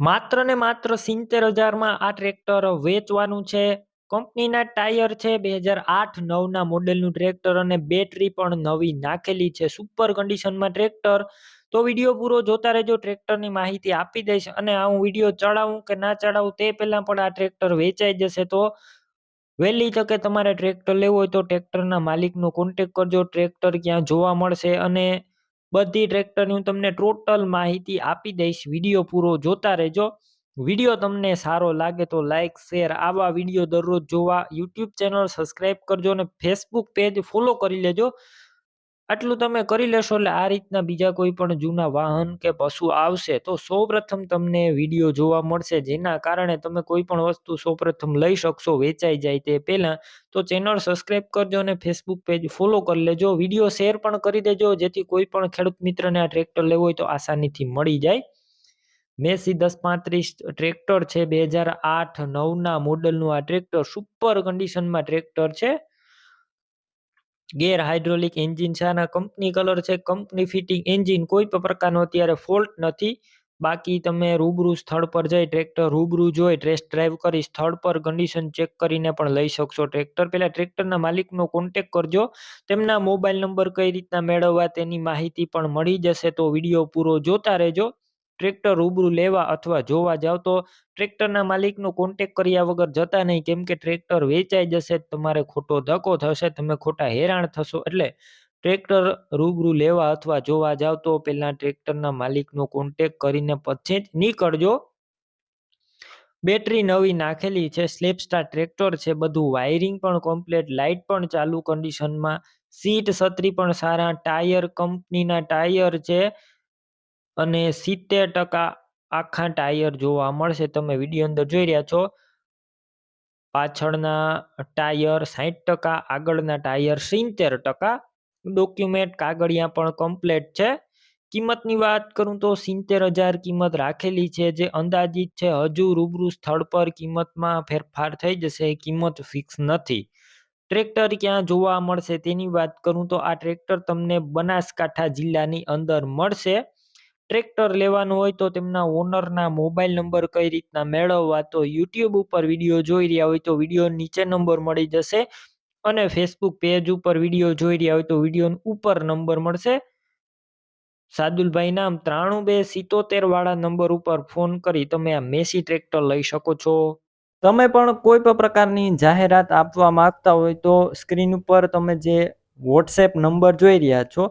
માત્ર ને માત્ર સિત્તેર હજારમાં આ ટ્રેક્ટર વેચવાનું છે. કંપનીના ટાયર છે બે હજાર આઠ નવના મોડેલનું ટ્રેક્ટર અને બેટરી પણ નવી નાખેલી છે. સુપર કન્ડિશનમાં ટ્રેક્ટર. તો વીડિયો પૂરો જોતા રહેજો, ટ્રેક્ટરની માહિતી આપી દઈશ અને આ હું વીડિયો ચડાવું કે ના ચડાવું તે પહેલાં પણ આ ટ્રેક્ટર વેચાઈ જશે તો વહેલી તકે તમારે ટ્રેક્ટર લેવું હોય તો ટ્રેક્ટરના માલિકનો કોન્ટેક કરજો. ટ્રેક્ટર ક્યાં જોવા મળશે અને બધી ટ્રેક્ટરની હું તમને ટોટલ માહિતી આપી દઈશ. વીડિયો પૂરો જોતા રહેજો. વીડિયો તમને સારો લાગે તો લાઇક શેર આવા વીડિયો દરરોજ જોવા. યુટ્યુબ ચેનલ સબસ્ક્રાઈબ કરજો અને ફેસબુક પેજ ફોલો કરી લેજો. આટલું તમે કરી લેશો એટલે આ રીતના બીજા કોઈ પણ જૂના વાહન કે પશુ આવશે તો સૌપ્રથમ તમને વીડિયો જોવા મળશે, જેના કારણે તમે કોઈ પણ વસ્તુ સૌપ્રથમ લઈ શકશો, વેચાઈ જાય તે પહેલાં. તો ચેનલ સબસ્ક્રાઈબ કરજો અને ફેસબુક પેજ ફોલો કરી લેજો. વીડિયો શેર પણ કરી દેજો, જેથી કોઈ પણ ખેડૂત મિત્રને આ ટ્રેક્ટર લેવું હોય તો આસાનીથી મળી જાય. મેસી દસ પાંત્રીસ ટ્રેક્ટર છે, બે હજાર આઠ નવના મોડલનું આ ટ્રેક્ટર સુપર કન્ડિશનમાં ટ્રેક્ટર છે. ગેર હાઇડ્રોલિક એન્જિન છે. આના કંપની કલર છે. કંપની ફિટિંગ એન્જિન કોઈ પણ પ્રકારનો અત્યારે ફોલ્ટ નથી. બાકી તમે રૂબરૂ સ્થળ પર જઈ ટ્રેક્ટર રૂબરૂ જોઈ ટેસ્ટ ડ્રાઈવ કરી સ્થળ પર કન્ડિશન ચેક કરીને પણ લઈ શકશો. ટ્રેક્ટર પહેલાં ટ્રેક્ટરના માલિકનો કોન્ટેક કરજો. તેમના મોબાઈલ નંબર કઈ રીતના મેળવવા તેની માહિતી પણ મળી જશે. તો વીડિયો પૂરો જોતા રહેજો. ટ્રેક્ટર રૂબરૂ લેવા અથવા જોવા જાવ તો ટ્રેક્ટરના માલિકનો કોન્ટેક કર્યા વગર જતા નહીં. કેમ કે ટ્રેક્ટર વેચાઈ જશે તમારે ખોટો ધક્કો થશે, તમે ખોટા હેરાન થશો. એટલે ટ્રેક્ટર રૂબરૂ લેવા અથવા જોવા જાવ તો પહેલાં ટ્રેક્ટરના માલિકનો કોન્ટેક કરીને પછી જ નીકળજો. બેટરી નવી નાખેલી છે સ્લેપસ્ટાર ટ્રેક્ટર છે, બધું વાયરિંગ પણ કમ્પ્લીટ લાઇટ પણ ચાલુ કન્ડિશનમાં સીટ છત્રી પણ સારા, ટાયર કંપનીના ટાયર છે. અને સિત્તેર ટકા આખા ટાયર જોવા મળશે. તમે વીડિયો અંદર જોઈ રહ્યા છો. પાછળના ટાયર સાહીઠ ટકા, આગળના ટાયર સિત્તેર ટકા. ડોક્યુમેન્ટ કાગળિયા પણ કમ્પ્લેટ છે. કિંમતની વાત કરું તો સિત્તેર હજાર કિંમત રાખેલી છે, જે અંદાજિત છે હજુ રૂબરૂ સ્થળ પર કિંમતમાં ફેરફાર થઈ જશે. કિંમત ફિક્સ નથી. ટ્રેક્ટર ક્યાં જોવા મળશે તેની વાત કરું તો આ ટ્રેક્ટર તમને બનાસકાંઠા જિલ્લાની અંદર મળશે. ટ્રેક્ટર લેવાનું હોય તો તેમના ઓનરના મોબાઈલ નંબર કઈ રીતના મેળવવા તો યુટ્યુબ ઉપર વીડિયો જોઈ રહ્યા હોય તો વીડિયો નીચે નંબર મળી જશે અને ફેસબુક પેજ ઉપર વીડિયો જોઈ રહ્યા હોય તો વીડિયો ઉપર નંબર મળશે. સાદુલભાઈ નામ ત્રાણું બે સિત્તોતેર વાળા નંબર ઉપર ફોન કરી તમે આ મેસી ટ્રેક્ટર લઈ શકો છો. તમે પણ કોઈ પણ પ્રકારની જાહેરાત આપવા માંગતા હોય તો સ્ક્રીન ઉપર તમે જે વોટ્સએપ નંબર જોઈ રહ્યા છો